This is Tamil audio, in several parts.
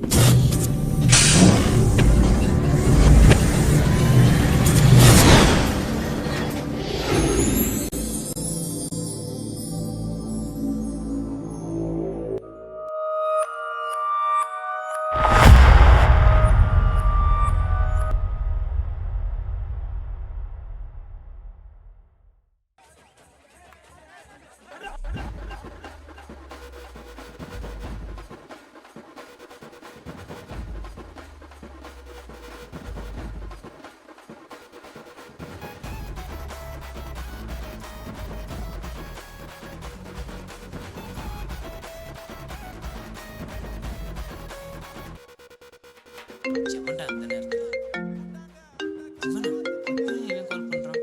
you. அந்த நேரத்துல இவனா? கால்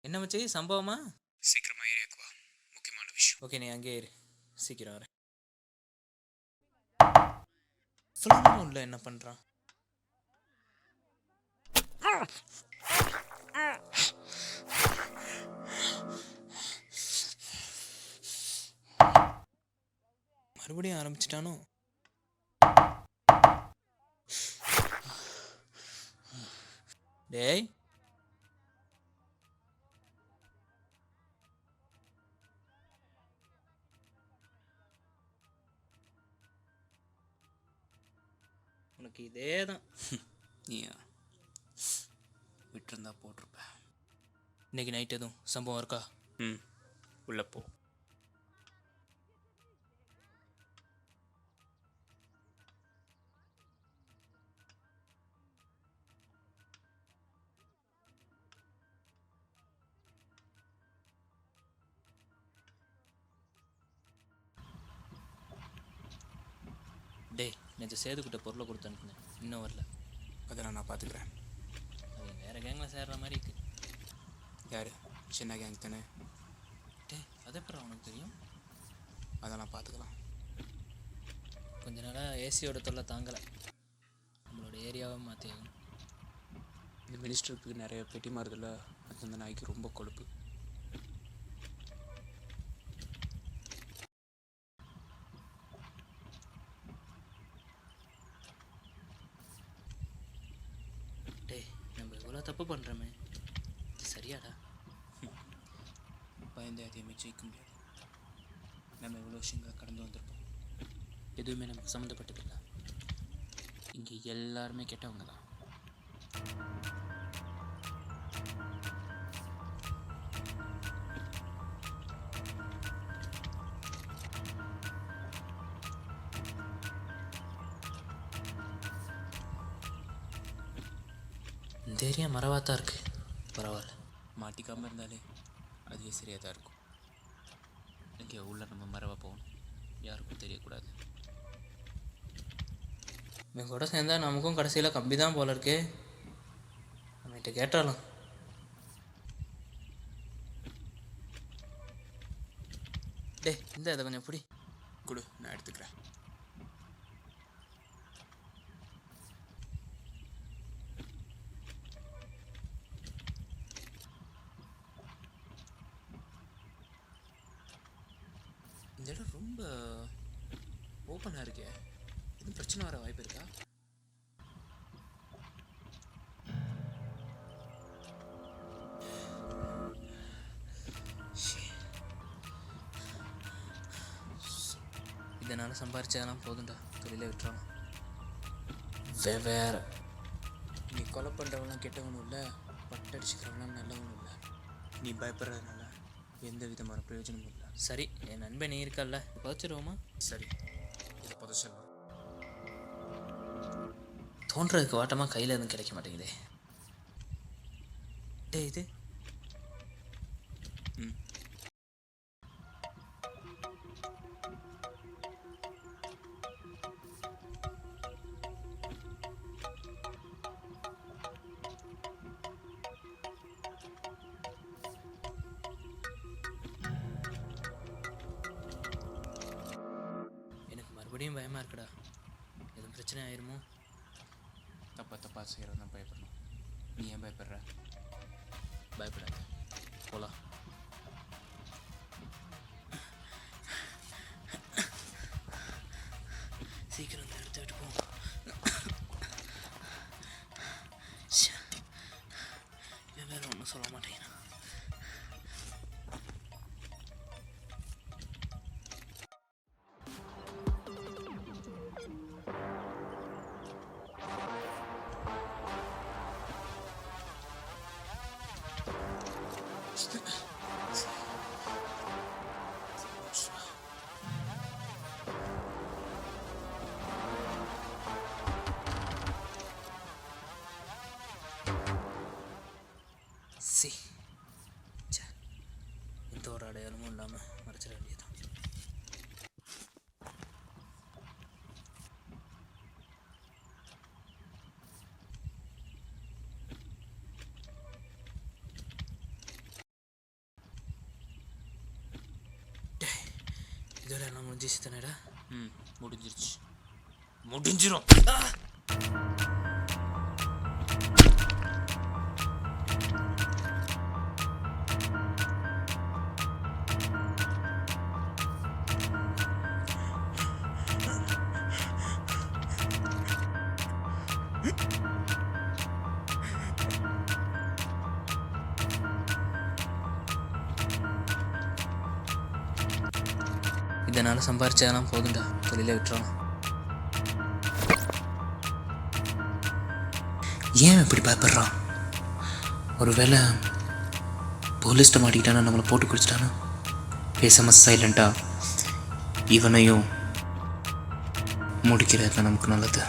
என்ன மச்சி சம்பவமா சீக்கிரமா ஏரியாக்கு வா முக்கியமான விஷயம். ஓகே நீ அங்கேயே இரு. சீக்கிரம் வரேன். நேரம் உள்ள என்ன பண்றான்? மறுபடியும் ஆரம்பிச்சிட்டானோ? டேய். உனக்கு இதே தான் நீயா விட்டுருந்தா போட்டிருப்பேன். இன்னைக்கு நைட் எதுவும்? சம்பவம் இருக்கா? ம். உள்ள போ. நேற்று சேதுக்கிட்ட பொருளை கொடுத்து அனுப்புனேன். இன்னும் வரல. அதெல்லாம் நான் பார்த்துக்கிறேன். அது வேற கேங்கில் சேர்ற மாதிரி இருக்கு. யார்? சின்ன கேங் தானே? அது எப்படி உனக்கு தெரியும்? அதெல்லாம் பார்த்துக்கலாம். கொஞ்ச நாளாக ஏசியோட தொல்லை தாங்கலை. நம்மளோட ஏரியாவை மாற்றி ஆகணும். இந்த மினிஸ்டருக்கு நிறைய பெட்டி மாறுதில்ல அது அந்த நாய்க்கு ரொம்ப கொழுப்பு டேய் இவ்வளோ தப்பு பண்ணுறோமே சரியாடா. பயந்து எதையுமே ஜெயிக்க முடியாது. நம்ம எவ்வளோ விஷயங்களை கடந்து வந்திருப்போம். எதுவுமே நமக்கு சம்மந்தப்பட்டதில்லை. இங்கே எல்லாருமே கெட்டவங்க தான். இந்த ஏரியா மரவாக தான் இருக்கு. பரவாயில்ல. மாட்டிக்காமல் இருந்தாலே அதுவே சரியாக தான் இருக்கும். இங்கே உள்ள நம்ம மறவா போகணும். யாருக்கும் தெரியக்கூடாது. இவன் கூட சேர்ந்தா நமக்கும் கடைசியில் கம்பி தான் போல இருக்கே. நம்மகிட்ட கேட்டாலும். டேய் இந்த இதை கொஞ்சம் பிடி. கொடு நான் எடுத்துக்கிறேன். இந்த இடம் ரொம்ப ஓப்பனாக இருக்கே. எதுவும் பிரச்சனை வர வாய்ப்பு இருக்கா? இதனால் சம்பாரிச்சதெல்லாம் போதும்டா. தொழிலை விட்டுறலாம். வெவ்வேறு நீ கொலை பண்ணுறவங்களாம் கெட்டவனும் இல்லை பட்டடிச்சுக்கிறவங்களாம் நல்லவனும் இல்லை. நீ பயப்படுறதுனால எந்த விதமான பிரயோஜனமும் இல்லை. சரி என் நண்பன் நீ இருக்கல்ல புதைச்சிருவோமா சரி இதை புதைச்சிடலாம். தோன்றதுக்கு வாட்டமாக கையில் எதுவும் கிடைக்க மாட்டேங்குதே. டேய் இது அப்படியும் பயமாக இருக்குடா. எதுவும் பிரச்சனை ஆயிருமோ? தப்பா தப்பாக செய்கிறோம் தான் பயப்படணும். நீ ஏன் பயப்படுற? பயப்படாத. போலாம். சீக்கிரம் இந்த இடத்த விட்டு போவோம் இவன் வேறு ஒன்றும் சொல்ல மாட்டேன் சி ச்சே எந்த ஒரு அடையாளமும் இல்லாமல் மறைச்சிட வேண்டியதுதான் இதோட எல்லாம் முடிஞ்சிச்சு தானேடா? ம் முடிஞ்சிருச்சு. முடிஞ்சிரும். இதனால் சம்பாரிச்சதெல்லாம் போதும்டா. தொழிலை விட்டுறலாம். ஏன் இப்படி பயப்படுறான்? ஒருவேளை போலீஸ்ட்ட மாட்டிக்கிட்டானா? நம்மளை போட்டு குடிச்சிட்டானா? பேசாம சைலண்ட்டாக இவனையும் முடிக்கிறது தான் நமக்கு நல்லது.